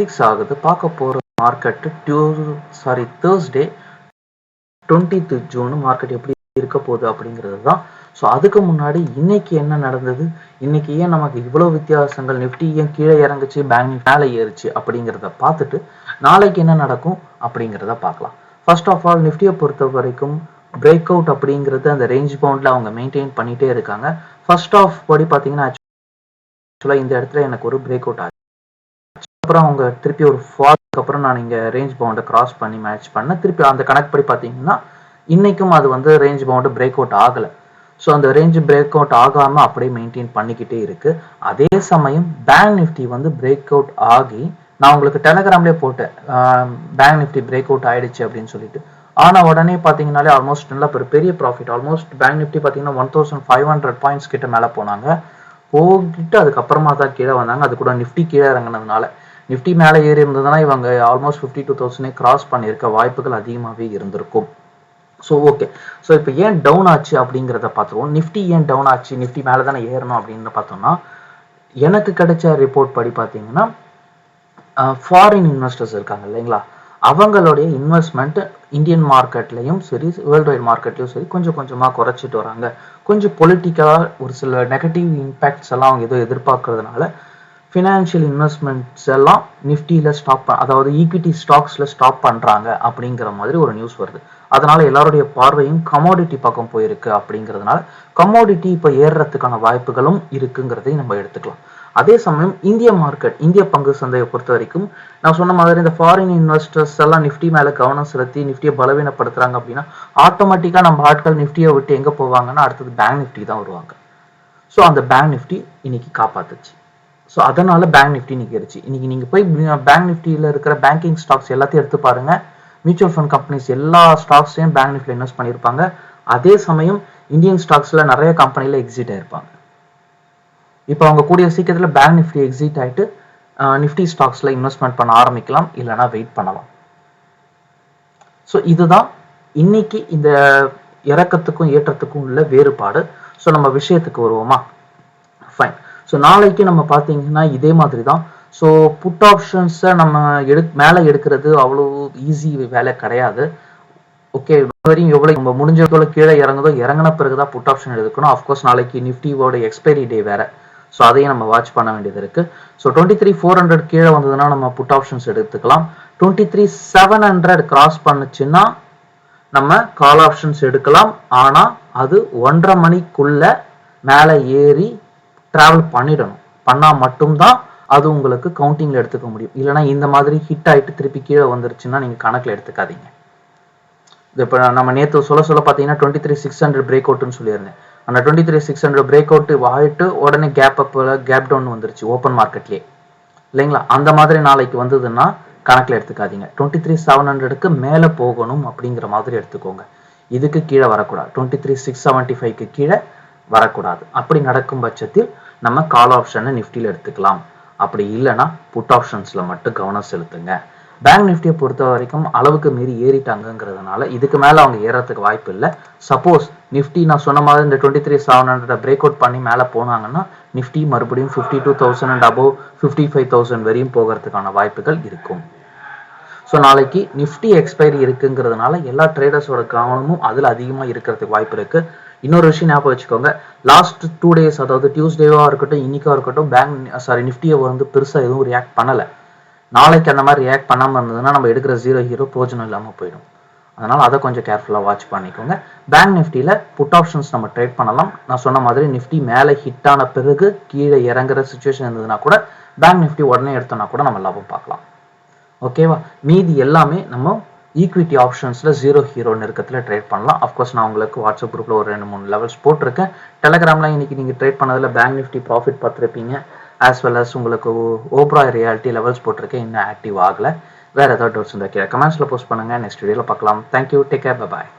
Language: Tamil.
சிக்ஸ் ஆகுது. பார்க்க போகிற market due sorry Thursday twentieth June market எப்படி இருக்க போகுது அப்படிங்கிறது தான். ஸோ அதுக்கு முன்னாடி இன்னைக்கு என்ன நடந்தது? இன்னைக்கு ஏன் நமக்கு இவ்வளோ வித்தியாசங்கள்? நிஃப்டி ஏன் கீழே இறங்குச்சு? பேங்க் மேலே ஏறுச்சு? அப்படிங்கிறத பார்த்துட்டு நாளைக்கு என்ன நடக்கும் அப்படிங்கிறத பார்க்கலாம். ஃபர்ஸ்ட் ஆஃப் ஆல் நிஃப்டியை பொறுத்த வரைக்கும் பிரேக் அவுட் அப்படிங்கிறது அந்த ரேஞ்ச் பவுண்டில் அவங்க மெயின்டைன் பண்ணிகிட்டே இருக்காங்க. ஃபர்ஸ்ட் ஆஃப் படி பார்த்தீங்கன்னா ஆக்சுவலாக இந்த இடத்துல எனக்கு ஒரு பிரேக் அவுட் ஆச்சு. அப்புறம் அவங்க திருப்பி ஒரு ஃபால்க்கு அப்புறம் நான் இங்கே ரேஞ்ச் பவுண்டை கிராஸ் பண்ணி மேட்ச் பண்ணேன் திருப்பி அந்த கணக்கு படி பார்த்தீங்கன்னா இன்னைக்கும் அது வந்து ரேஞ்ச் பவுண்டு பிரேக் அவுட் ஆகலை. ஸோ அந்த ரேஞ்ச் பிரேக் அவுட் ஆகாமல் அப்படியே மெயின்டைன் பண்ணிக்கிட்டே இருக்கு. அதே சமயம் பேங்க் நிஃப்டி வந்து பிரேக் அவுட் ஆகி நான் உங்களுக்கு டெலகிராம்லேயே போட்டேன். பேங்க் நிஃப்டி பிரேக் அவுட் ஆயிடுச்சு அப்படின்னு சொல்லிட்டு. ஆனால் உடனே பார்த்தீங்கனாலே ஆல்மோஸ்ட் நல்ல ஒரு பெரிய ப்ராஃபிட் ஆல்மோஸ்ட் பேங்க் நிஃப்டி பார்த்தீங்கன்னா one thousand five hundred points கிட்ட மேலே போனாங்க. போகிட்டு அதுக்கப்புறமா தான் கீழே வந்தாங்க. அது கூட நிஃப்டி கீழே இறங்கினதுனால. நிஃப்டி மேலே ஏறி இருந்ததுன்னா இவங்க ஆல்மோஸ்ட் ஃபிஃப்டி டூ தௌசண்டே கிராஸ் பண்ணியிருக்க வாய்ப்புகள் அதிகமாகவே இருந்திருக்கும். ஸோ ஓகே ஸோ இப்போ ஏன் டவுன் ஆச்சு அப்படிங்கிறத பார்த்துருவோம். நிஃப்டி ஏன் டவுன் ஆச்சு? நிஃப்டி மேலே தானே ஏறணும் அப்படின்னு பார்த்தோம்னா எனக்கு கிடைச்ச ரிப்போர்ட் படி பார்த்தீங்கன்னா ஃபாரின் இன்வெஸ்டர்ஸ் இருக்காங்க இல்லைங்களா? அவங்களுடைய இன்வெஸ்ட்மெண்ட் இந்தியன் மார்க்கெட்லையும் சரி வேர்ல்டு வைட் மார்க்கெட்லையும் சரி கொஞ்சம் கொஞ்சமாக குறைச்சிட்டு வராங்க. கொஞ்சம் பொலிட்டிக்கலாக ஒரு சில நெகட்டிவ் இம்பேக்ட்ஸ் எல்லாம் அவங்க ஏதோ எதிர்பார்க்கறதுனால ஃபினான்ஷியல் இன்வெஸ்ட்மெண்ட்ஸ் எல்லாம் நிஃப்டியில் ஸ்டாப் அதாவது ஈக்விட்டி ஸ்டாக்ஸில் ஸ்டாப் பண்ணுறாங்க அப்படிங்கிற மாதிரி ஒரு நியூஸ் வருது. அதனால எல்லாருடைய பார்வையும் கமோடிட்டி பக்கம் போயிருக்கு அப்படிங்கிறதுனால கமோடிட்டி இப்போ ஏறுறதுக்கான வாய்ப்புகளும் இருக்குங்கிறதையும் நம்ம எடுத்துக்கலாம். அதே சமயம் இந்திய மார்க்கெட் இந்திய பங்கு சந்தையை பொறுத்த வரைக்கும் நான் சொன்ன மாதிரி இந்த ஃபாரின் இன்வெஸ்டர்ஸ் எல்லாம் நிஃப்டி மேலே கவனம் செலுத்தி நிஃப்டியை பலவீனப்படுத்துறாங்க அப்படின்னா ஆட்டோமேட்டிக்காக நம்ம ஆட்கள் நிஃப்டியை விட்டு எங்கே போவாங்கன்னா அடுத்தது பேங்க் நிஃப்டி தான் வருவாங்க. ஸோ அந்த பேங்க் நிஃப்டி இன்னைக்கு காப்பாத்துச்சு. ஸோ அதனால பேங்க் நிஃப்டி இன்னைக்கு இன்னைக்கு நீங்கள் போய் பேங்க் நிஃப்டியில் இருக்கிற பேங்கிங் ஸ்டாக்ஸ் எல்லாத்தையும் எடுத்து பாருங்க. மியூச்சுவல் ஃபண்ட் கம்பெனிஸ் எல்லா ஸ்டாக்ஸையும் பேங்க் நிஃப்டியில் இன்வெஸ்ட் பண்ணியிருப்பாங்க. அதே சமயம் இந்தியன் ஸ்டாக்ஸ்ல நிறைய கம்பெனில எக்ஸிட் ஆயிருப்பாங்க. இப்போ அவங்க கூடிய சீக்கிரத்தில் பேங்க் நிஃப்டி எக்ஸிட் ஆயிட்டு நிஃப்டி ஸ்டாக்ஸ்ல இன்வெஸ்ட்மெண்ட் பண்ண ஆரம்பிக்கலாம். இல்லைனா வெயிட் பண்ணலாம். ஸோ இதுதான் இன்னைக்கு இந்த இறக்கத்துக்கும் ஏற்றத்துக்கும் உள்ள வேறுபாடு. ஸோ நம்ம விஷயத்துக்கு வருவோமா? ஃபைன் ஸோ நாளைக்கு நம்ம பார்த்தீங்கன்னா இதே மாதிரி தான் ஸோ புட் ஆப்ஷன்ஸை நம்ம எடு மேலே எடுக்கிறது அவ்வளோ ஈஸி வேலை கிடையாது. ஓகே வரையும் எவ்வளோ நம்ம முடிஞ்ச கீழே இறங்குதோ இறங்கின பிறகு தான் புட் ஆப்ஷன் எடுக்கணும் அஃப்கோர்ஸ் நாளைக்கு நிஃப்டியோட எக்ஸ்பைரி டே வேறு. ஸோ அதையும் நம்ம வாட்ச் பண்ண வேண்டியது இருக்குது so twenty three four hundred கீழே வந்ததுன்னா நம்ம புட் ஆப்ஷன்ஸ் எடுத்துக்கலாம். Twenty three seven hundred cross பண்ணுச்சுன்னா நம்ம கால் ஆப்ஷன்ஸ் எடுக்கலாம். ஆனால் அது ஒன்றரை மணிக்குள்ள மேலே ஏறி ட்ராவல் பண்ணிடணும். பண்ணால் மட்டும்தான் அது உங்களுக்கு கவுண்டிங்கில் எடுத்துக்க முடியும். இல்லைனா இந்த மாதிரி ஹிட் ஆகிட்டு திருப்பி கீழே வந்துருச்சுன்னா நீங்கள் கணக்கில் எடுத்துக்காதீங்க. இப்போ நம்ம நேற்று சொல்ல சொல்ல பார்த்தீங்கன்னா twenty three six hundred break அவுட்னு சொல்லியிருந்தேன். அந்த twenty three six hundred break out ஆகிட்டு உடனே கேப் அப்பில் கேப் டவுன் வந்துருச்சு ஓப்பன் மார்க்கெட்லேயே இல்லைங்களா? அந்த மாதிரி நாளைக்கு வந்ததுன்னா கணக்கில் எடுத்துக்காதீங்க. டுவெண்ட்டி த்ரீ செவன் ஹண்ட்ரடுக்கு மேலே போகணும் அப்படிங்கிற மாதிரி எடுத்துக்கோங்க. இதுக்கு கீழே வரக்கூடாது. டுவெண்ட்டி த்ரீ சிக்ஸ் செவன்ட்டி ஃபைவ்க்கு கீழே வரக்கூடாது. அப்படி நடக்கும் பட்சத்தில் நம்ம கால் ஆப்ஷனை நிஃப்டியில் எடுத்துக்கலாம். அப்படி இல்லைன்னா புட் ஆப்ஷன்ஸில் மட்டும் கவனம் செலுத்துங்க. பேங்க் நிஃப்டியை பொறுத்த வரைக்கும் அளவுக்கு மீறி ஏறிட்டாங்கங்கிறதுனால இதுக்கு மேலே அவங்க ஏறத்துக்கு வாய்ப்பு இல்லை. சப்போஸ் நிஃப்டி நான் சொன்ன மாதிரி இந்த twenty three seven hundred break out பண்ணி மேலே போனாங்கன்னா நிஃப்டி மறுபடியும் fifty two thousand and above fifty five thousand வரையும் போகிறதுக்கான வாய்ப்புகள் இருக்கும். ஸோ நாளைக்கு நிஃப்டி எக்ஸ்பைரி இருக்குங்கிறதுனால எல்லா ட்ரேடர்ஸோட கவனமும் அதில் அதிகமாக இருக்கிறதுக்கு வாய்ப்பு இருக்கு. இன்னொரு விஷயம் ஞாபகம் வச்சுக்கோங்க. லாஸ்ட் டூ டேஸ் அதாவது டியூஸ்டேவாக இருக்கட்டும் இன்னைக்கா இருக்கட்டும் பேங்க் சாரி நிஃப்டியை வந்து பெருசாக எதுவும் ரியாக்ட் பண்ணலை. நாளைக்கு அந்த மாதிரி ரியாக்ட் பண்ணாமல் இருந்ததுன்னா நம்ம எடுக்கிற ஜீரோ ஹீரோ பிரோஜனம் இல்லாமல் போயிடும். அதனால் அதை கொஞ்சம் கேர்ஃபுல்லாக வாட்ச் பண்ணிக்கோங்க. பேங்க் நிஃப்டியில் புட் ஆப்ஷன்ஸ் நம்ம ட்ரேட் பண்ணலாம். நான் சொன்ன மாதிரி நிஃப்டி மேலே ஹிட் ஆன பிறகு கீழே இறங்குற சுச்சுவேஷன் இருந்ததுன்னா கூட பேங்க் நிஃப்டி உடனே எடுத்தோம்னா கூட நம்ம லாபம் பார்க்கலாம். ஓகேவா மீதி எல்லாமே நம்ம ஈக்விட்டி ஆப்ஷன்ஸில் ஜீரோ ஹீரோ நெருக்கத்தில் ட்ரேட் பண்ணலாம். அஃப்கோர்ஸ் நான் உங்களுக்கு வாட்ஸ்அப் குரூப்பில் ஒரு ரெண்டு மூணு லெவல்ஸ் போட்டிருக்கேன். டெலகிராமில் இன்னைக்கு நீங்கள் ட்ரேட் பண்ணதில் பேங்க் நிஃப்டி ப்ராஃபிட் பார்த்துருப்பீங்க. ஆஸ் வெல் அஸ் உங்களுக்கு ஓப்ரா ரியாலிட்டி லெவல்ஸ் போட்டிருக்கேன். இன்னும் ஆக்டிவ் ஆகலை. வேறு ஏதாவது டவுட்ஸ் இருந்தால் கே கமெண்ட்ஸில் போஸ்ட் பண்ணுங்கள் நெக்ஸ்ட் வீடியோவில் பார்க்கலாம். Thank you take care bye